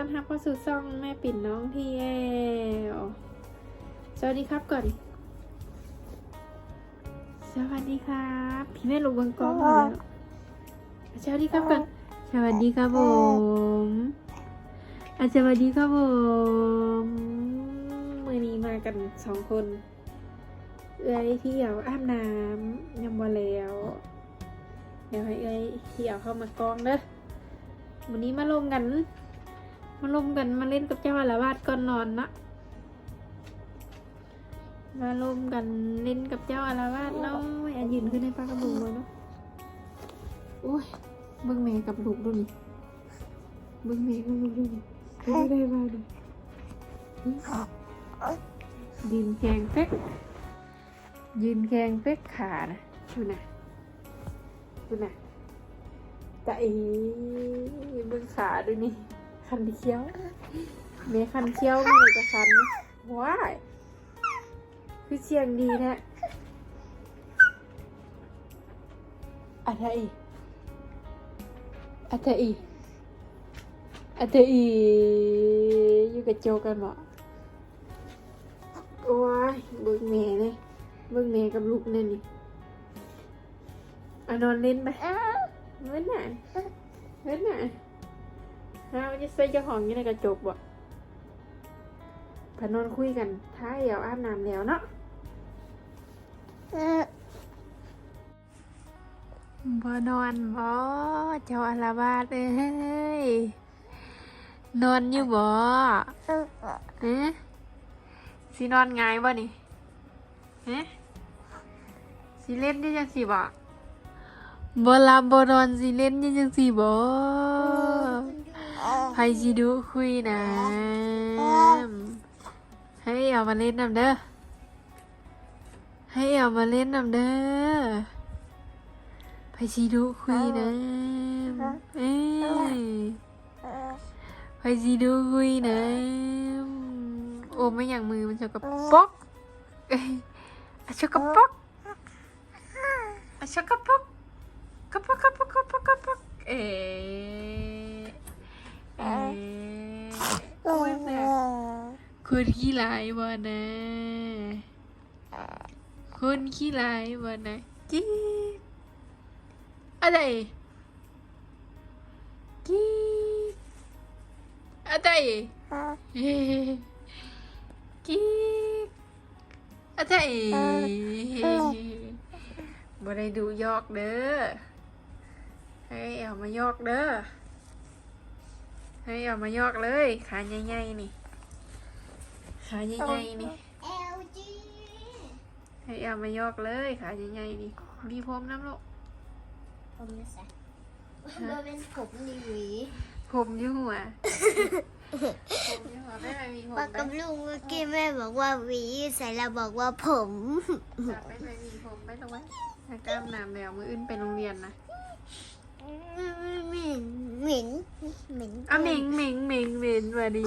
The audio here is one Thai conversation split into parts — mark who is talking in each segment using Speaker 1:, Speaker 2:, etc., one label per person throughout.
Speaker 1: ต้อนรับเข้าสู่ซ่องแม่ปิ่นน้องเที่ยวสวัสดีครับก่อน สวัสดีครับ พี่แม่ลูกเบังกล้องมาแล้วสวัสดีครับก่อน สวัสดีครับผมอาสวัสดีครับผมมือนี้มากันสองคน เอ้ยที่เหี่ยวอาบน้ำยังบ่แล้ว เดี๋ยวให้เอ้ยที่เหี่ยวเข้ามากองเด้อวันนี้มาลงกัน มาลงกันมาเล่นกับเจ้าอารวาสก่อนนอนนะมาลงกันเล่นกับเจ้าอารวาสเนาะอย่ายืนขึ้นให้ป้ากระบุงเลยเนาะโอ้ยเบิ้งเมย์กับลูกดูนี่เบิ้งเมย์กับลูกดูนี่ไม่ได้มาเลยยืนแข็งเป๊กยืนแข็งเป๊กขานะดูนะดูนะแต่อีเบิ้งขาดูนี่ คันเคี้ยวเมคันเคี้ยวมันเลยจะคันว้ายคือเสียงดีแท้อะไรอีกอะไรอีกอะไรอีกอยู่กับโจกันบ่โอ้ยเบิ่งแม่เลยเบิ่งแม่กับลูกนั่นนี่เอานอนเล่นไปเว้นหน่ะเว้นหน่ะ ฮะมันจะใส่เจ้าของอยังในกระจกบ่พานอนคุยกันท้ายเดี๋ยวอาบน้ำแล้วเนาะบ่นอนบ่เจ้าอารวาสเอ้ยนอนอยู่บ่ฮะสินอนไงายบ่นี่ฮะสิเล่นได้จังสิบ่บ่หลับบ่นอนสิเล่นได้จังสิบ่ ไพจิดุคุยน้ำให้เอามาเล่นน้ำเด้อ ให้เอามาเล่นน้ำเด้อไพจิดุคุยน้ำเอ้ยไพจิดุคุยน้ำโอ้ไม่อย่างมือมันชกกระปอกเอ้ยอะชกกระปอกอะชกกระปอกกระปอกกระปอกกระปอกกระปอกเอ้ยเอ๊ะ โอ้ยแม่คนขี้ร้ายบ่นะคนขี้ร้ายบ่นะจี๊ดอะไรจี๊ดอะไรเฮ้จี๊ดอะไรบ่ได้ดูยอกเด้อให้เอามายอกเด้อ ให้เอามายอกเลยขาใหญ่ๆนี่ขาใหญ่ๆนี่ให้เอามายอกเลยขาใหญ่ๆนี่มีพรมน้ำลูก
Speaker 2: ผมนะจ๊ะมันเป็นผมดีหวี
Speaker 1: ผมอยู่หัวผมอยู่หัวไม่ไปมีผม
Speaker 2: ว่ากับลุงเมื่อกี้แม่บอกว่าหวีใส่เราบอกว่าผม
Speaker 1: จับไปไปมีผมไปตรงไว้ถ้ากล้ามน้ำแล้วมืออื่นไปโรงเรียนนะ
Speaker 2: เหม็นเหม็นเหม็น
Speaker 1: อะเหม่งเหม่งเหม่งเหม่งสวัสดี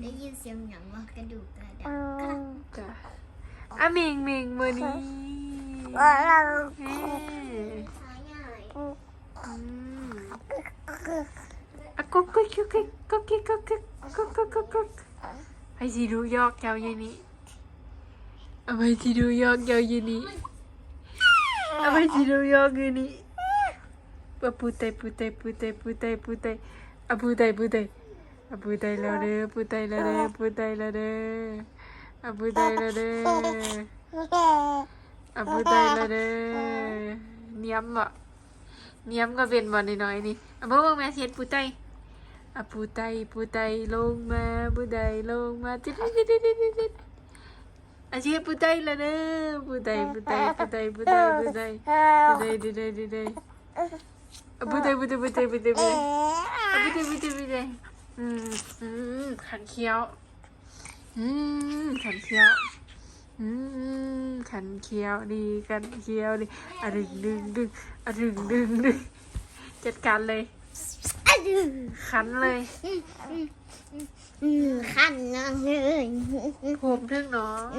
Speaker 2: ได้ยินเสียงหยังว่ากระดูกกระดาษ
Speaker 1: จ้ะอะเหม่งเหม่งมือนี้เอ้ย
Speaker 2: ขาใหญ่
Speaker 1: อืมอะกุ๊กกุ๊กกุ๊กกุ๊กกุ๊กกุ๊กกุ๊กกุ๊กกุ๊กกุ๊กกุ๊กไอ้สิดูยอกเจ้าอย่างนี้เอาไปสิดูยอกเจ้าอย่างนี้เอาไปสิดูยอกอย่างนี้ปะปูไตปูไตปูไตปูไตปูไตอะปูไตปูไตอะปูไตแล้วเด้อปูไตแล้วเด้อปูไตแล้วเด้ออะปูไตแล้วเด้ออะปูไตแล้วเด้อเนียมอะเนียมก็เป็นบอลน้ putai putai putai putai putai à putai putai à putai là đê putai là đê putai là đê à putai là đê à putai là đê nhắm ạ nhắm cái viên vào này nói đi à bố bố mẹ thiệt putai à putai putai luôn mà putai luôn mà chết chết chết chết chết À chị bù tay là nè Bù tay bù tay bù tay bù tay bù tay Bù tay đi đây đi đây Bıdı bıdı bıdı bıdı bıdı. Bıdı bıdı bıdı. อืมอืมขันเคี้ยว อืมขันเคี้ยว อืมขันเคี้ยวดีขันเคี้ยวดีอะดึงดึงดึงอะดึงดึงดึงจัดการเลย ขันเลย
Speaker 2: ขันเลย
Speaker 1: ผมถึงน้อง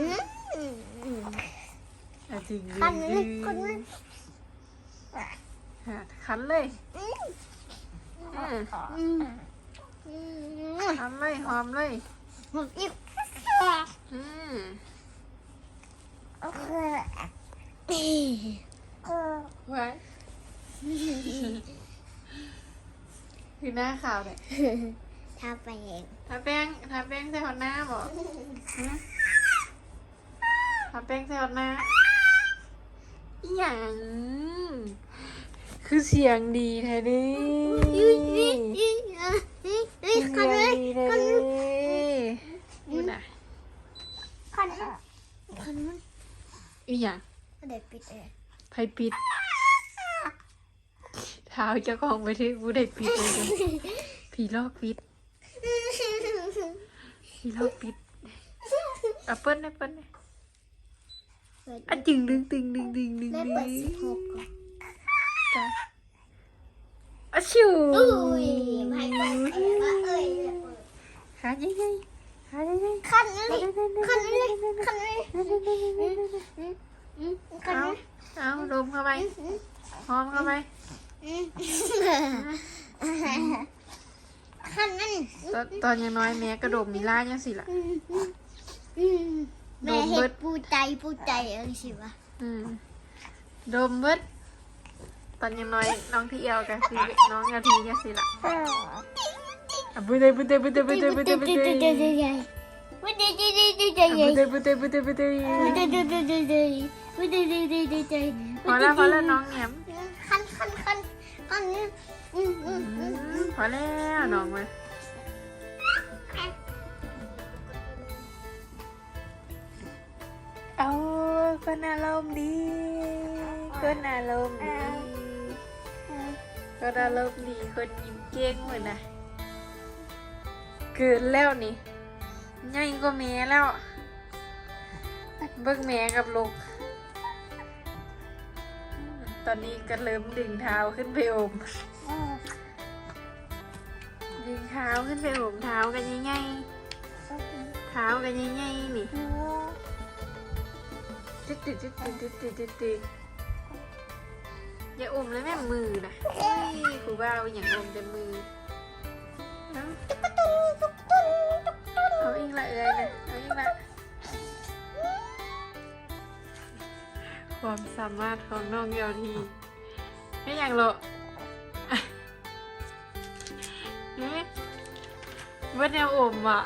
Speaker 1: อะดึงดึงดึง ขันเลยเออหอมเลยหอมเลย
Speaker 2: หกอีก
Speaker 1: อืม
Speaker 2: โอเค
Speaker 1: ไว้คือหน้าขาวเลย
Speaker 2: ทาไปเอง
Speaker 1: ทาแป้งทาแป้งใส่หอดหน้าบอกทาแป้งใส่หอดหน้าอหย่าง คือเสียงดีแท้ดิ
Speaker 2: ยุ้ยยุ้ยยุ้ยยุ้ยยุ้ย
Speaker 1: เสีย
Speaker 2: คัน
Speaker 1: ง
Speaker 2: เลย
Speaker 1: ดีแท้
Speaker 2: คัน
Speaker 1: ดิ
Speaker 2: เลย
Speaker 1: พูดนะ
Speaker 2: คันคันมัน
Speaker 1: อีหยัง
Speaker 2: เด็กปิดเอง
Speaker 1: ไผปิดเท้าเจ้าของไปที่กูได้ปิดเลยผีลอกปิดผีลอกปิดแอะเปิ้ลนะเปิ้ลอันะ
Speaker 2: เปิด
Speaker 1: อะจึงดึงดึงดึงดึง ta? Ở siêu hả gì gì hả gì gì
Speaker 2: khăn đi
Speaker 1: khăn đi
Speaker 2: khăn đi. không
Speaker 1: không đùm không bay ừ,
Speaker 2: ừ.
Speaker 1: hôn không bay
Speaker 2: ừ, khăn đi.
Speaker 1: Tao nhà nói mẹ cái đùm mì la nha xì lạ mẹ hết
Speaker 2: bu tay bu tay ơi xì bà
Speaker 1: đùm bứt ดึง
Speaker 2: แม่
Speaker 1: ดึง
Speaker 2: เปิดสิบหกก่อน
Speaker 1: จ้ะอะชิว
Speaker 2: อุ้ยไม่เปิดว่าเอ้ย
Speaker 1: ขาใหญ่ๆขาใหญ่ๆ
Speaker 2: คันเลยคันเลยคันเลยคัน
Speaker 1: เอา
Speaker 2: เลย
Speaker 1: เอาดมเข้าไปหอมเข้าไป
Speaker 2: คันนั่น
Speaker 1: ตอนตอนยังน้อยแม่กระโดดมีล่ายังสิล่ะ
Speaker 2: แม่เห็ดปูใจปูใจเออสิวะ
Speaker 1: อืมดมเบิดตอนยังน้อยน้องที่เอวกันคือน้องนาทียังสิล่ะอะบุเตบุเตบุเตบุเตบุเตบุเตบุเตบุเตบุเตบุเตพอแล้วพอแล้วน้องแหนม
Speaker 2: คันคันคันคันอืมอื
Speaker 1: อื
Speaker 2: มอืม
Speaker 1: มพอแล้วน้องมาเอาคนอารมณ์ดีคนอารมณ์ดี คนอารมณ์ดีคนยิ้มเก่งเหมือนนะเกิดแล้วนี่ใหญ่ก็แม่แล้วเบิ่งแม่กับลูก ตอนนี้ก็เริ่มดึงเท้าขึ้นไปอมดึงเท้าขึ้นไปอมเท้ากันง่ายๆเท้ากันง่ายๆนี่ตึ๊ดตึ๊ดตึ๊ดตึ๊ดตึ๊ดตึ๊ดตึ๊ด อย่าอมเลยแม่มือนะครูบ้าเอาอย่างอมแต่มือเอาเอาอีกละเอ้ยนะเอาอีกละความสามารถของน้องเยาวทีไม่อย่างหรอกเมื่อแนวอมอะ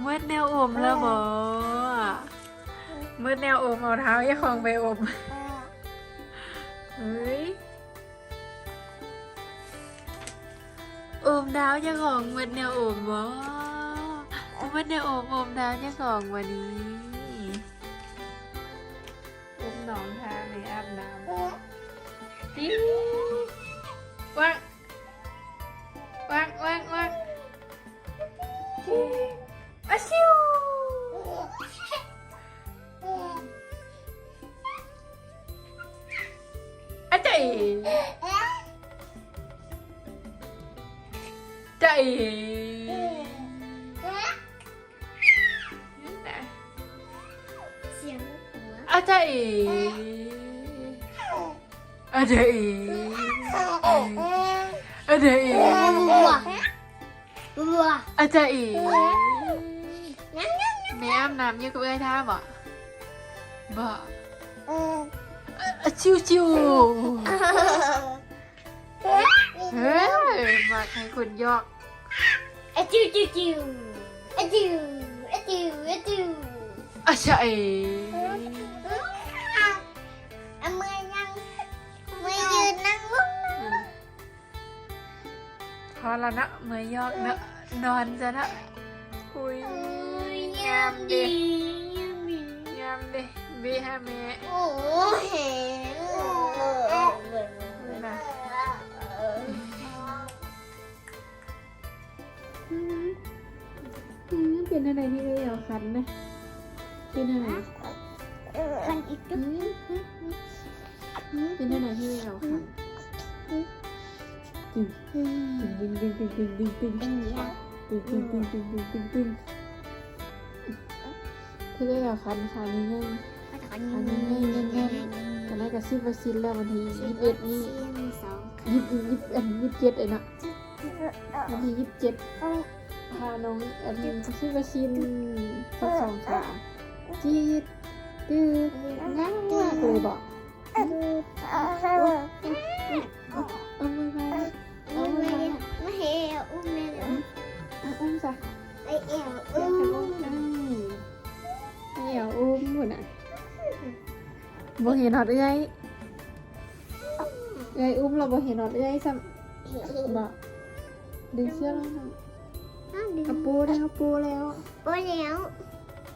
Speaker 1: เมื่อแนวอมแล้วบอเมื่อแนวอมเอาเท้ายี่ของไปอม เฮ้ยอมดาวเจ้าของเมื่อแนวอมบอเมื่อแนวอมอมดาวเจ้าของวันนี้อุ้มน้องทาในอาบน้ำติ๊วว่างว่างว่างว่าง อาจารย์เอ๋อา
Speaker 2: จารย์เอ๋
Speaker 1: อาจารย์เอ๋
Speaker 2: บัวบัว
Speaker 1: อาจา
Speaker 2: รย์เอ๋
Speaker 1: แม่าน้ำยักัเอ้ยท่าบ่บ่ชิวชิวเฮ้ยมาให้คนยอก
Speaker 2: อาจิวจิวจิวอาจิวอาจิวอาจิว
Speaker 1: อาจา
Speaker 2: รย์อ
Speaker 1: แล้วนะเมื่อยยอกเนอะนอนจะนะอุ้ย
Speaker 2: ยามดียาม
Speaker 1: ดีบีฮาแม่
Speaker 2: โอ้ย
Speaker 1: นะเป็นอะไรที่เราอยากคันนะเป็นอะไร
Speaker 2: คันอีกจุด
Speaker 1: เป็นอะไรที่เราคัน ตึงตึงตึงตึงตึงตึงตึงตึง
Speaker 2: เป็นอย่างนี้
Speaker 1: ตึงตึงตึงตึงตึงตึงตึงที่ได้อยากคันคันนี้ง่ายตอนแรกก็ซื้อวัคซีนแล้ววันที่ยี่สิบเอ็ดนี่
Speaker 2: สอง
Speaker 1: ยี่สิบยี่สิบอันยี่สิบเจ็ดไอ้นะวันที่ยี่สิบเจ็ดพาน้องแอดมินไปซื้อกระชินสักสองขาจีดดื้อนั่งมากเลยบอกเอามือมา
Speaker 2: อาอุ้ม
Speaker 1: ซะ
Speaker 2: ไอเอว
Speaker 1: เดี๋
Speaker 2: อุ้
Speaker 1: ยว
Speaker 2: ม
Speaker 1: จะอุ้มให้เดี๋ยวอุ้มหมดอะบ่เห็นหอดเอ้ยเอ้ยอุ้มเราบ่เห็นหอดเอ้ยซ้ำบอกดึงเสื้อแล้วนะกระปูแล้วปูแล้ว
Speaker 2: โอ้ยแล้ว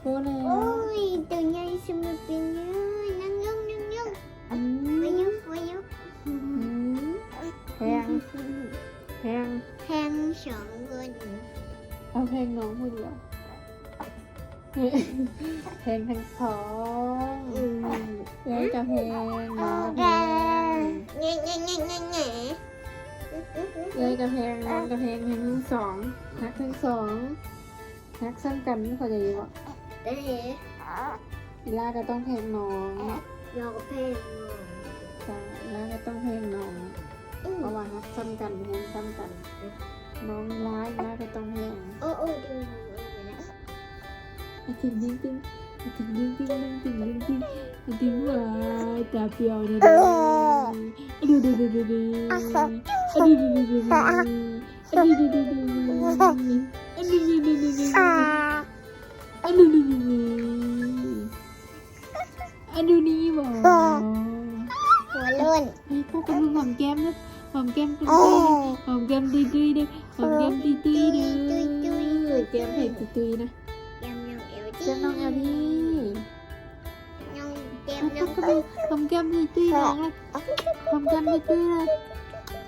Speaker 1: ปูแล้
Speaker 2: โอ้
Speaker 1: ว ย
Speaker 2: ตัวใหญ่สมเป็นเยอะนั่งยงนั่งยง
Speaker 1: อื
Speaker 2: ไป
Speaker 1: ม
Speaker 2: ยงไปยง
Speaker 1: อืมแพงแพง
Speaker 2: แพงสองคน
Speaker 1: เอาแพงน้องคนเดียวแพงทั้งสองเอ้ยกับแพงน้องกับแพง
Speaker 2: เงี้ยเงี้ยเงี้ยเงี้ยเงี้ย
Speaker 1: เอ้ยกับแพงน้องกับแพงแพงทั้งสองนักทั้งสองนักซ้ำกันไม่เข้าใจบ่
Speaker 2: เอ๊ะ
Speaker 1: อีลาก็ต้องแพงน้อง
Speaker 2: ยอกแพง
Speaker 1: จ้าอีลาก็ต้องแพงน้องเพราะว่าฮักซ้ำกันแพงซ้ำกัน น้องร้ายอีลาก็ต้องแพง
Speaker 2: โอ้โอ้ดู
Speaker 1: อะติงติงติงอะติงติงติงติงติงติงอะติงวายตาเปียวนะดูดูดูดูดูอะดูดูดูดูดูอะดูดูดูดูดูอะดูดูดูดูดูอะดูดูดูดูอะดูนี่บ่
Speaker 2: หัวล้น
Speaker 1: ไอ้พวกกันหอมแก้มนะห อมแก้มตุ้ยหอมแก้มตุ้ยตุ้ยเด้หอมแก้มตุ้ยตุ้ยเด้แก้มเผ็ดตุ้ยนะ
Speaker 2: ยำยำเอว
Speaker 1: แก้มน้องแอลพี่
Speaker 2: ยำเต็ม
Speaker 1: เอา
Speaker 2: ยำ
Speaker 1: เข้าไปหอมแก้มตุ้ยตุ้ยน้องเลยหอมแก้มตุ้ยตุ้ยเลย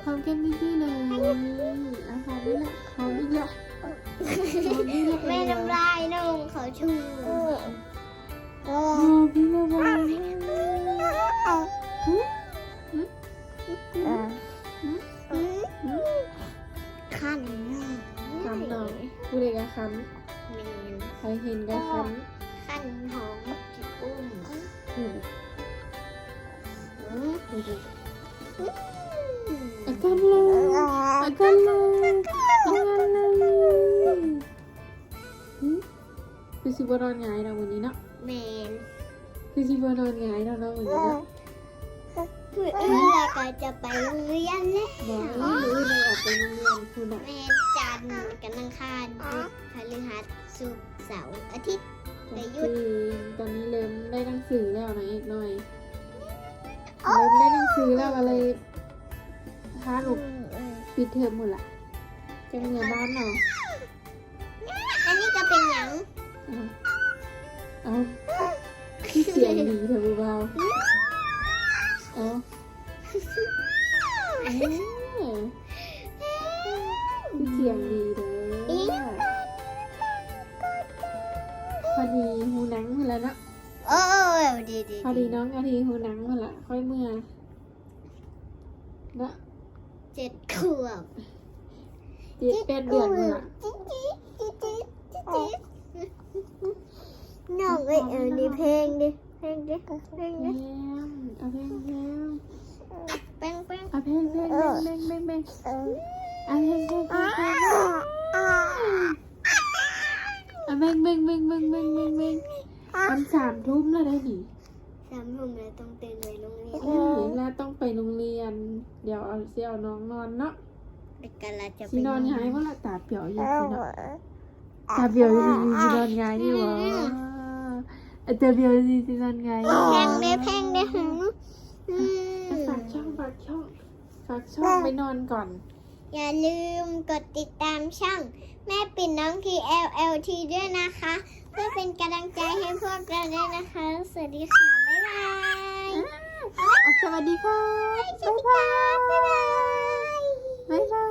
Speaker 1: หอมแก้มตุ้ยตุ้ยเลยอะหอมนี่แหละหอมอีกแล้วหอมนี่แหละ
Speaker 2: แม่น้ำลายน้องเขาชู
Speaker 1: หอมนี่แหละหอมนี่
Speaker 2: น
Speaker 1: หน่อยผู้เด็กก็คัน
Speaker 2: เมน
Speaker 1: ใครเห็นก็คัน
Speaker 2: ขันหอมจิอุ้ม
Speaker 1: อืม
Speaker 2: อืม
Speaker 1: อาการเลยอาการเลยอาการเลยคือสิบนอนหงเราวันนี้เนาะ
Speaker 2: แมน
Speaker 1: คือสิบนอนหงเราเนาะวันนี้เนาะ
Speaker 2: เพื่อนเราก็จะไปโรงเรียนแล้ว
Speaker 1: บอกเอ้ยเอ้ยเราออกไปโรงเรียนคุณอะ
Speaker 2: แม่จันทร์กันอังคารพุธพฤหัสศุกร์เสาร์อาทิตย์แต่หยุด
Speaker 1: จริงตอนนี้เริ่มได้หนังสือแล้วนะอีกหน่อยเริ่มได้หนังสือแล้วก็เลยพาลูกปิดเทอมหมดละจะเงินบ้านเนาะ
Speaker 2: อันนี้ก็เป็นหยัง
Speaker 1: เอาเอาที่เสียงดีเถอะเบาๆเอา เอ้ยที่เสียงดีเด้อพอดีหูหนังมาแล้วเนาะ
Speaker 2: โอ้ยดีดี
Speaker 1: พอดีน้องอาทีหูหนังมาละค่อยเมื่อเนาะ
Speaker 2: เจ็ดขวบ
Speaker 1: เจ็ดแปดเดือนมาละ
Speaker 2: จิ๊ดจิ๊ดจิ๊ดจิ๊ดจิ๊ดจิ๊ดน้องเอ้ยเออนี่เพลงดิเพลงดิเพลง
Speaker 1: เพล
Speaker 2: ดิ
Speaker 1: งเอาเพลงเพลง
Speaker 2: แป้งแป้ง
Speaker 1: เอาเพลงเพลงเพลงเพลงเพลงเพลง เอาเพลงเพลงเพลงเพลงเอาเพลงเพลงเพลงมันสามทุ่มแล้วได้ดิ
Speaker 2: สามทุ่มเลยต้องตื่นไปโรงเรียน
Speaker 1: เอ้แล้วต้องไปโรงเรียน เดี๋ยวเอาเสี่ยวน้องนอนเนาะ
Speaker 2: เด็กกันละจะไป
Speaker 1: สินอนหงายเพราะละตาเปียวอยู่สิเนาะตาเปียวอยู่สินอนหงอยู่วะตาเปียวอยู่สินอนหงายอยู่
Speaker 2: เพงเลงดิหืมอืม
Speaker 1: ฝากช่องฝากช่องฝากช่องไปนอนก่อน
Speaker 2: อย่าลืมกดติดตามช่อง แม่ปิ่นน้องที LLT ด้วยนะคะ เพื่อเป็นกำลังใจให้พวกเราด้วยนะคะ สวัสดีค่ะ บ๊ายบาย
Speaker 1: สวัสดีค่ะ บ๊ายบ
Speaker 2: าย บ๊ายบาย